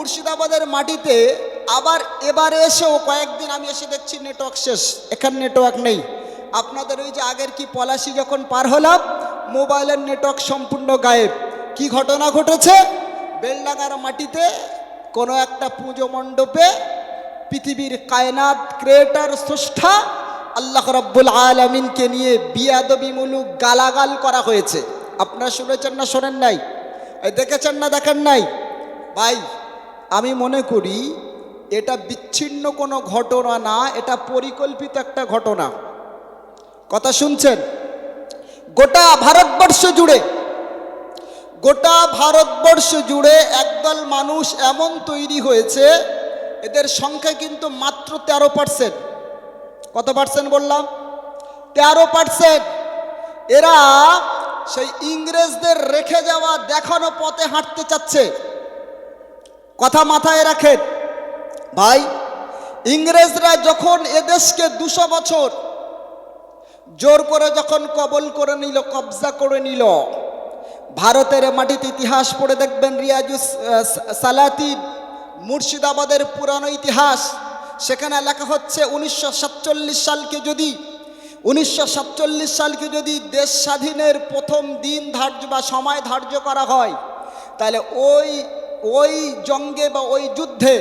মুর্শিদাবাদের মাটিতে আবার এবারে এসেও কয়েকদিন আমি এসে দেখছি নেটওয়ার্ক শেষ। এখানে নেটওয়ার্ক নেই। আপনাদের ওই যে আগের কি পলাশি যখন পার হলাম, মোবাইলের নেটওয়ার্ক সম্পূর্ণ গায়েব। কি ঘটনা ঘটেছে? বেলডাঙ্গার মাটিতে কোনো একটা পুজো মণ্ডপে পৃথিবীর কায়নাত ক্রিয়েটার স্রষ্টা আল্লাহ রব্বুল আলমিনকে নিয়ে বিয়াদবিমূলক গালাগাল করা হয়েছে। আপনারা শুনেছেন না, শোনেন নাই? দেখেছেন না, দেখেন নাই? ভাই আমি মনে করি এটা বিচ্ছিন্ন কোনো ঘটনা না, এটা পরিকল্পিত একটা ঘটনা। কথা শুনছেন? গোটা ভারতবর্ষ জুড়ে, গোটা ভারতবর্ষ জুড়ে একদল মানুষ এমন তৈরি হয়েছে, এদের সংখ্যা কিন্তু মাত্র তেরো পার্সেন্ট। কত পার্সেন্ট বললাম? তেরো পার্সেন্ট। এরা সেই ইংরেজদের রেখে যাওয়া দেখানো পথে হাঁটতে চাচ্ছে। কথা মাথায় রাখেন। ভাই, ইংরেজরা যখন এদেশকে দুশো বছর জোর করে যখন কবল করে নিল, কবজা করে নিল, ভারতের মাটিতে ইতিহাস পড়ে দেখবেন রিয়াজুস সালাতিন মুর্শিদাবাদের পুরানো ইতিহাস। সেখানে লেখা হচ্ছে, উনিশশো সাতচল্লিশ সালকে যদি, উনিশশো সাতচল্লিশ সালকে যদি দেশ স্বাধীনের প্রথম দিন ধার্য বা সময় ধার্য করা হয়, তাহলে ওই ওই জঙ্গে বা ওই যুদ্ধে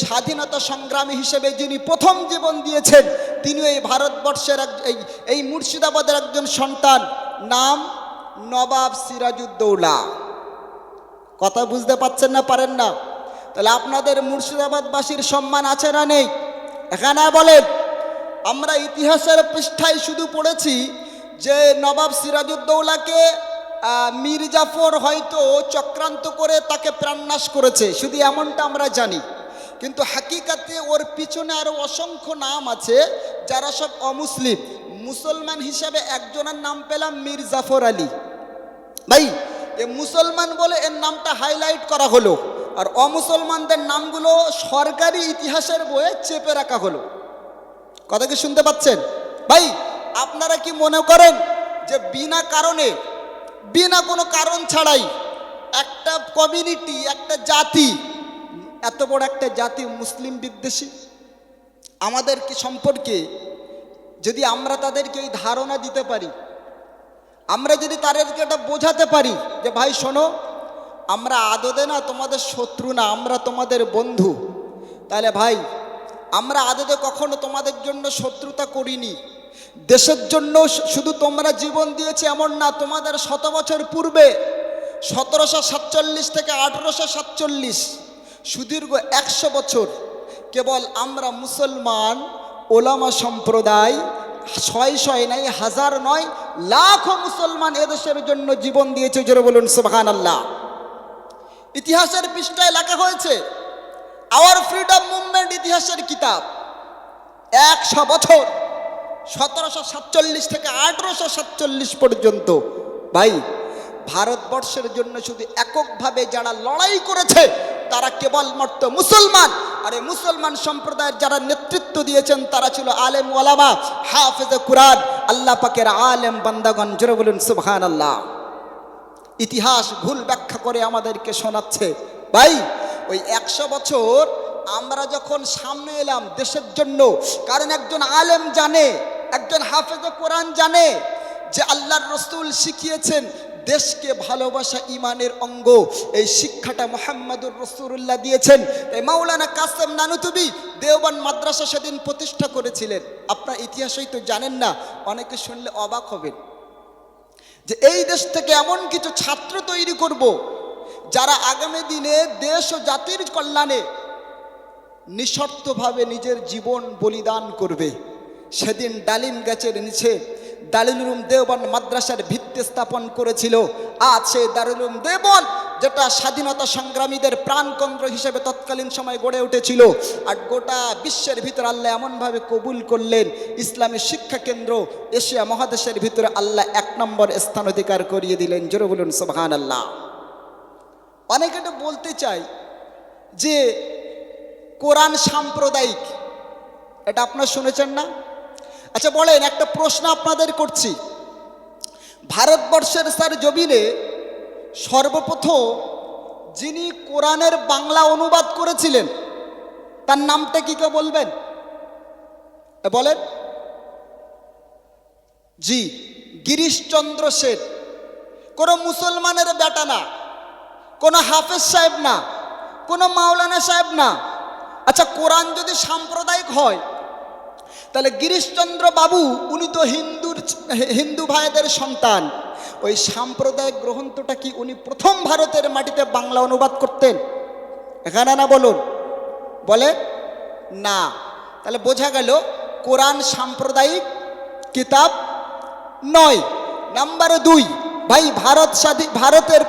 স্বাধীনতা সংগ্রামী হিসেবে যিনি প্রথম জীবন দিয়েছেন, তিনি এই ভারতবর্ষের এক এই এই মুর্শিদাবাদের একজন সন্তান নাম নবাব সিরাজুদ্দৌলা কথা বুঝতে পাচ্ছেন না, পারেন না? তাহলে আপনাদের মুর্শিদাবাদবাসীর সম্মান আছে না নেই? এখানে বলেন, আমরা ইতিহাসের পৃষ্ঠায় শুধু পড়েছি যে নবাব সিরাজউদ্দৌলাকে আহ, মীর জাফর হয়তো চক্রান্ত করে তাকে প্রাণনাশ করেছে শুধু এমনটা আমরা জানি। কিন্তু হাকিকাতে ওর পিছনে আরও অসংখ্য নাম আছে যারা সব অমুসলিম। মুসলমান হিসাবে একজনের নাম পেলাম মীর জাফর আলী। ভাই এ মুসলমান বলে এর নামটা হাইলাইট করা হলো আর অমুসলমানদের নামগুলো সরকারি ইতিহাসের বইয়ে চেপে রাখা হলো। কথা কি শুনতে পাচ্ছেন? ভাই আপনারা কি মনে করেন যে বিনা কারণে বিনা কোনো কারণ ছাড়াই একটা কমিউনিটি একটা জাতি, এত বড় একটা জাতি মুসলিম বিদ্বেষী। আমাদের কি সম্পর্কে যদি আমরা তাদেরকে এই ধারণা দিতে পারি, আমরা যদি তাদেরকে এটা বোঝাতে পারি যে, ভাই, শোনো, আমরা আদতে না তোমাদের শত্রু না, আমরা তোমাদের বন্ধু। তাহলে ভাই, আমরা আদতে কখনো তোমাদের জন্য শত্রুতা করিনি। দেশের জন্য শুধু তোমরা জীবন দিয়েছে এমন না, তোমাদের শত বছর পূর্বে সতেরোশো সাতচল্লিশ থেকে আঠেরোশো সাতচল্লিশ সুদীর্ঘ একশো বছর কেবল আমরা মুসলমান, ওলামা সম্প্রদায়, ছয় ছয় নাই, হাজার নয় লাখো মুসলমান এদেশের জন্য জীবন দিয়েছে, জোরে বলুন সুবহান আল্লাহ ইতিহাসের পৃষ্ঠায় লেখা হয়েছে আওয়ার ফ্রিডম মুভমেন্ট ইতিহাসের কিতাব। একশো বছর সতেরোশো সাতচল্লিশ থেকে আঠেরোশো সাতচল্লিশ পর্যন্ত। ভাই, ভারতবর্ষের জন্য শুধু এককভাবে যারা লড়াই করেছে, তারা কেবলমাত্র মুসলমান। আর এই মুসলমান সম্প্রদায়ের যারা নেতৃত্ব দিয়েছেন, তারা ছিল আলেম ওলামা হাফেজ কুরআন। আল্লাহ পাকের আলেম বান্দাগণ, জোরে বলুন সুবহান আল্লাহ ইতিহাস ভুল ব্যাখ্যা করে আমাদেরকে শোনাচ্ছে। ভাই, ওই একশো বছর আমরা যখন সামনে এলাম দেশের জন্য, কারণ একজন আলেম জানে একজন হাফেজ কোরআন জানে যে আল্লাহর রসুল শিখিয়েছেন দেশকে ভালোবাসা ইমানের অঙ্গ। এই শিক্ষাটা মোহাম্মদুর রসুল্লাহ দিয়েছেন। এই মাওলানা কাসেম নানুতুবি দেওবান মাদ্রাসা সেদিন প্রতিষ্ঠা করেছিলেন। আপনার ইতিহাসই তো জানেন না, অনেকে শুনলে অবাক হবেন। যে এই দেশ থেকে এমন কিছু ছাত্র তৈরি করব, যারা আগামী দিনে দেশ ও জাতির কল্যাণে নিঃশর্তভাবে নিজের জীবন বলিদান করবে। সেদিন ডালিম গাছের নিচে দারুলুম দেওবন মাদ্রাসার ভিত্তি স্থাপন করেছিল। আজ সেই দারুলুম দেবন যেটা স্বাধীনতা সংগ্রামীদের প্রাণকেন্দ্র হিসেবে তৎকালীন সময় গড়ে উঠেছিল। আর গোটা বিশ্বের ভিতরে আল্লাহ এমনভাবে কবুল করলেন ইসলামী শিক্ষা কেন্দ্র এশিয়া মহাদেশের ভিতরে আল্লাহ এক নম্বর স্থান অধিকার করিয়ে দিলেন। জোরে বলুন সুবহান আল্লাহ অনেকে এটা বলতে চাই যে কোরআন সাম্প্রদায়িক, এটা আপনারা শুনেছেন না? আচ্ছা বলেন, একটা প্রশ্ন আপনাদের করছি। ভারতবর্ষের স্যার জমিনে সর্বপ্রথম যিনি কোরআনের বাংলা অনুবাদ করেছিলেন, তার নামটা কি কেউ বলবেন? বলেন। জি, গিরিশচন্দ্র শেঠ কোনো মুসলমানের বেটা না, কোনো হাফেজ সাহেব না, কোনো মাওলানা সাহেব না। আচ্ছা কোরআন যদি সাম্প্রদায়িক হয় তাহলে গিরিশচন্দ্র বাবু, উনি তো হিন্দুর হিন্দু ভাইদের সন্তান। ওই সাম্প্রদায়িক গ্রন্থটা কি উনি প্রথম ভারতের মাটিতে বাংলা অনুবাদ করতেন? এখানে না বলুন। বলে, না। তাহলে বোঝা গেল, কোরআন সাম্প্রদায়িক, কিতাব নয়। নাম্বার দুই, ভাই, ভারত স্বাধীন ভারতের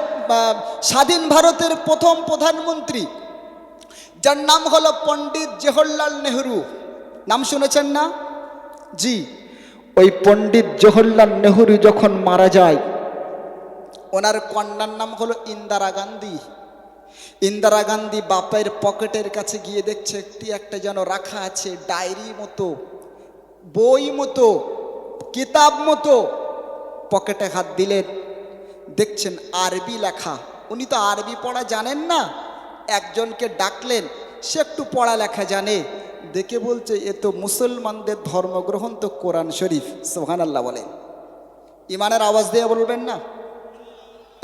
স্বাধীন ভারতের প্রথম প্রধানমন্ত্রী, যার নাম হলো পণ্ডিত জওহরলাল নেহরু। নাম শুনেছেন না? জি। ওই পণ্ডিত জওহরলাল নেহরু যখন মারা যায় ওনার কন্যার নাম হলো ইন্দিরা গান্ধী। ইন্দিরা গান্ধী বাপের পকেটের কাছে গিয়ে দেখছে একটি একটা যেন রাখা আছে ডায়েরি মতো বই মতো কিতাব মতো। পকেটে হাত দিলেন দেখছেন আরবি লেখা। উনি তো আরবি পড়া জানেন না। একজনকে ডাকলেন সে একটু পড়ালেখা জানে। দেখে বলছে, এ তো মুসলমানদের ধর্মগ্রহণ তো কোরআন শরীফ। সোহান আল্লাহ বলেন ইমানের আওয়াজ দিয়ে বলবেন না?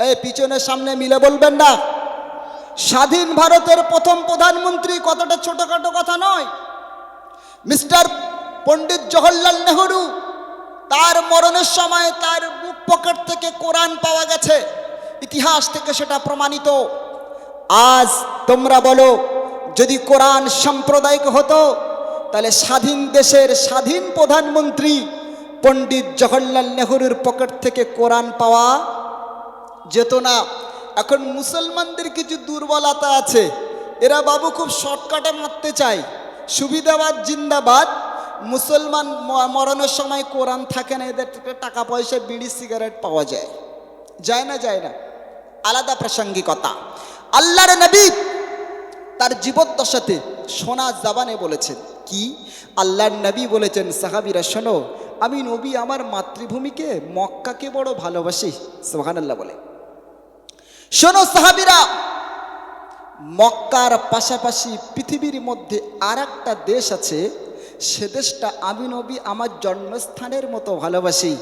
এই পিছনের সামনে মিলে বলবেন না? স্বাধীন ভারতের প্রথম প্রধানমন্ত্রী কতটা ছোটখাটো কথা নয়? মিস্টার পণ্ডিত জওহরলাল নেহরু, তার মরণের সময় তার বুক পকেট থেকে কোরআন পাওয়া গেছে। ইতিহাস থেকে সেটা প্রমাণিত। আজ তোমরা বলো যদি কোরআন সাম্প্রদায়িক হতো, তাহলে স্বাধীন দেশের স্বাধীন প্রধানমন্ত্রী পণ্ডিত জওহরলাল নেহরুর পকেট থেকে কোরআন পাওয়া যেত না। এখন মুসলমানদের কিছু দুর্বলতা আছে। এরা বাবু খুব শর্টকাটে মারতে চায়। সুবিধাবাদ, জিন্দাবাদ। মুসলমান মরণের সময় কোরআন থাকে না, এদের টাকা পয়সা, বিড়ি, সিগারেট পাওয়া যায়। যায় না যায় না। আলাদা প্রাসঙ্গিকতা। আল্লাহর নবী তার জীবদ্দশাতে সোনা জাবানে বলেছেন, কি? আল্লাহর নবী বলেছেন, সাহাবিরা, শোনো, আমি নবী আমার মাতৃভূমিকে মক্কাকে বড় ভালোবাসি। সোহানাল্লাহ বলে। শোনো সাহাবিরা, মক্কার পাশাপাশি পৃথিবীর মধ্যে আর একটা দেশ আছে, সে দেশটা আমি নবী আমার জন্মস্থানের মতো ভালোবাসি।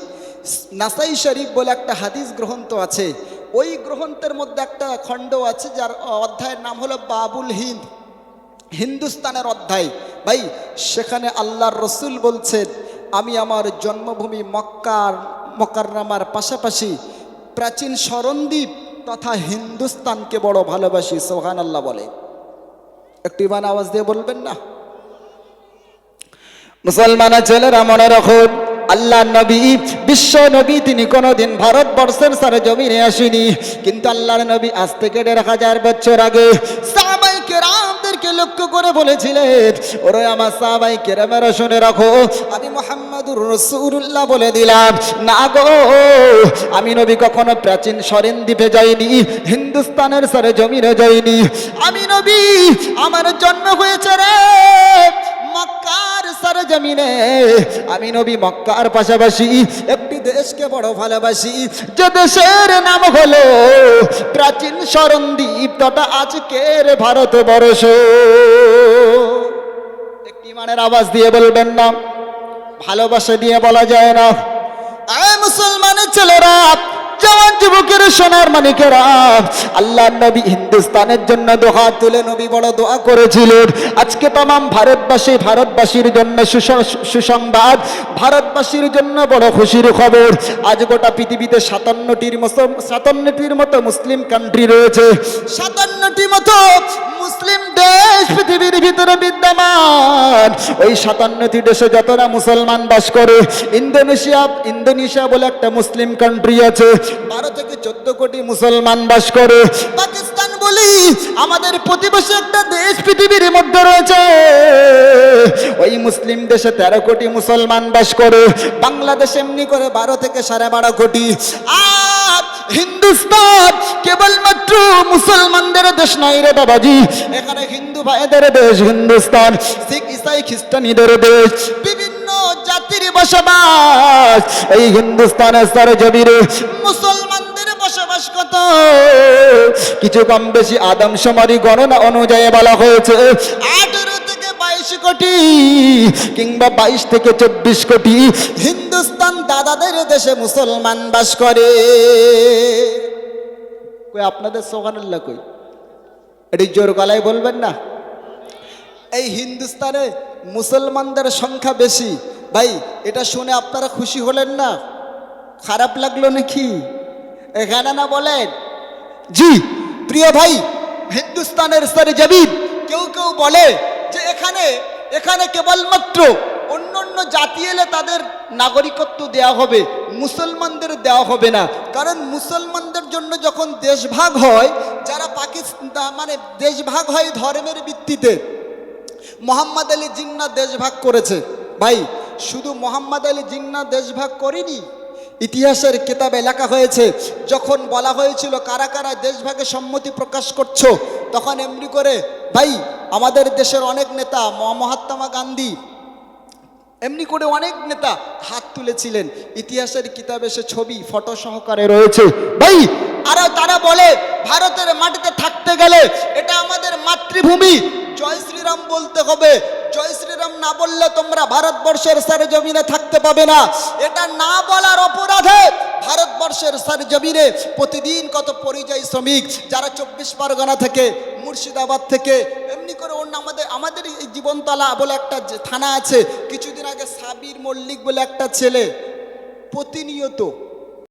নাসাই শরীফ বলে একটা হাদিস গ্রন্থ আছে ওই গ্রন্থের মধ্যে একটা খণ্ড আছে যার অধ্যায়ের নাম হলো বাবুল হিন্দ, হিন্দুস্তানের অধ্যায়। ভাই, সেখানে আল্লাহর রসুল বলছেন, আমি আমার জন্মভূমি মক্কার, মকারনামার পাশাপাশি প্রাচীন স্মরণদ্বীপ তথা হিন্দুস্তানকে বড় ভালোবাসি সোহান আল্লাহ বলে। একটু ইমান আওয়াজ দিয়ে বলবেন না? মুসলমান ছেলেরা মনে রাখুন আল্লাহ নবী, বিশ্ব নবী তিনি কোনোদিন ভারতবর্ষের সারে জমিনে আসেনি। কিন্তু আল্লাহর নবী আজ থেকে দেড় হাজার বছর আগে সাহাবাই কেরামদেরকে লক্ষ্য করে বলেছিলেন, ওরে আমার সাহাবাই কেরামেরা শুনে রাখো, আমি মোহাম্মদুর রসুল্লাহ বলে দিলাম, না গো, আমি নবী কখনো প্রাচীন সরেন দ্বীপে যাইনি, হিন্দুস্তানের সারে জমিনে যাইনি। আমি নবী, আমার জন্ম হয়েছে রে মক্কার সরজমিনে। আমি নবী মক্কার পাশাপাশি একটি দেশকে বড় ভালোবাসি। যে দেশের নাম হলো প্রাচীন স্মরণদ্বীপ তথা আজকের ভারতবর্ষ। একটি মানের আওয়াজ দিয়ে বলবেন না, ভালোবাসা দিয়ে বলা যায় না। মুসলমানের ছেলেরা জওয়ান যুবকের সোনার মানিকেরা, আল্লাহ নবী হিন্দুস্তানের জন্য দোহা তুলে নবী বড় দোয়া করেছিলেন। আজকে তাম ভারতবাসী ভারতবাসীর জন্য সুসংবাদ, ভারতবাসীর জন্য বড় খুশির খবর। আজ গোটা পৃথিবীতে সাতান্নটির মতো সাতান্নটির মতো মুসলিম কান্ট্রি রয়েছে। সাতান্নটি মতো মুসলিম দেশ পৃথিবীর ভিতরে বিদ্যমান। ওই সাতান্নটি দেশে যতটা মুসলমান বাস করে, ইন্দোনেশিয়া ইন্দোনেশিয়া বলে একটা মুসলিম কান্ট্রি আছে। বারো থেকে চোদ্দ কোটি মুসলমান বাস করে। পাকিস্তান বলি, আমাদের প্রতিবেশী একটা দেশ পৃথিবীর মধ্যে রয়েছে। ওই মুসলিম দেশে তেরো কোটি মুসলমান বাস করে। বাংলাদেশ এমনি করে বারো থেকে সাড়ে বারো কোটি। হিন্দুস্তান কেবলমাত্র মুসলমানদের দেশ নয় রে বাবাজি। এখানে হিন্দু ভাইদের দেশ হিন্দুস্তান, শিখ, ইসাই, খ্রিস্টানীদের দেশ। বসবাস। এই হিন্দুস্তানের সারে জমিরে মুসলমানদের বসবাস কত কিছু কম বেশি আদম সমারি গণনা অনুযায়ী বলা হয়েছে, আঠেরো থেকে বাইশ কোটি কিংবা বাইশ থেকে চব্বিশ কোটি হিন্দুস্তান দাদাদের দেশে মুসলমান বাস করে। কই, আপনাদের সোহানুল্লাহ কই? এটি জোর গলায় বলবেন না? এই হিন্দুস্তানে মুসলমানদের সংখ্যা বেশি ভাই, এটা শুনে আপনারা খুশি হলেন না? খারাপ লাগল নাকি? এখানে না বলেন। জি, প্রিয় ভাই, হিন্দুস্তানের সারে জবিব কেউ কেউ বলে যে এখানে এখানে কেবলমাত্র অন্য অন্য জাতি এলে তাদের নাগরিকত্ব দেওয়া হবে, মুসলমানদের দেওয়া হবে না। কারণ মুসলমানদের জন্য যখন দেশভাগ হয়, যারা পাকিস্তান মানে দেশভাগ হয় ধর্মের ভিত্তিতে, মোহাম্মদ আলী জিন্না দেশভাগ করেছে। ভাই শুধু মোহাম্মদ আলী জিন্না দেশভাগ করেনি, ইতিহাসের কিতাবে লেখা হয়েছে, যখন বলা হয়েছিল কারা কারা দেশভাগে সম্মতি প্রকাশ করছ, তখন এমনি করে, ভাই, আমাদের দেশের অনেক নেতা মহাত্মা গান্ধী। এমনি করে অনেক নেতা হাত তুলেছিলেন। ইতিহাসের কিতাবে সে ছবি, ফটো সহকারে রয়েছে। ভাই, আর তারা বলে, ভারতের মাটিতে থাকতে গেলে এটা আমাদের মাতৃভূমি। জয় শ্রীরাম বলতে হবে না বললে তোমরা ভারতবর্ষের সারে জমিনে থাকতে পাবে না। এটা না বলার অপরাধে ভারতবর্ষের সারে জমিনে প্রতিদিন কত পরিযায়ী শ্রমিক, যারা চব্বিশ পরগনা থেকে, মুর্শিদাবাদ থেকে, এমনি করে অন্য আমাদের আমাদের এই জীবনতলা বলে একটা থানা আছে, কিছুদিন আগে সাবির মল্লিক বলে একটা ছেলে, প্রতিনিয়ত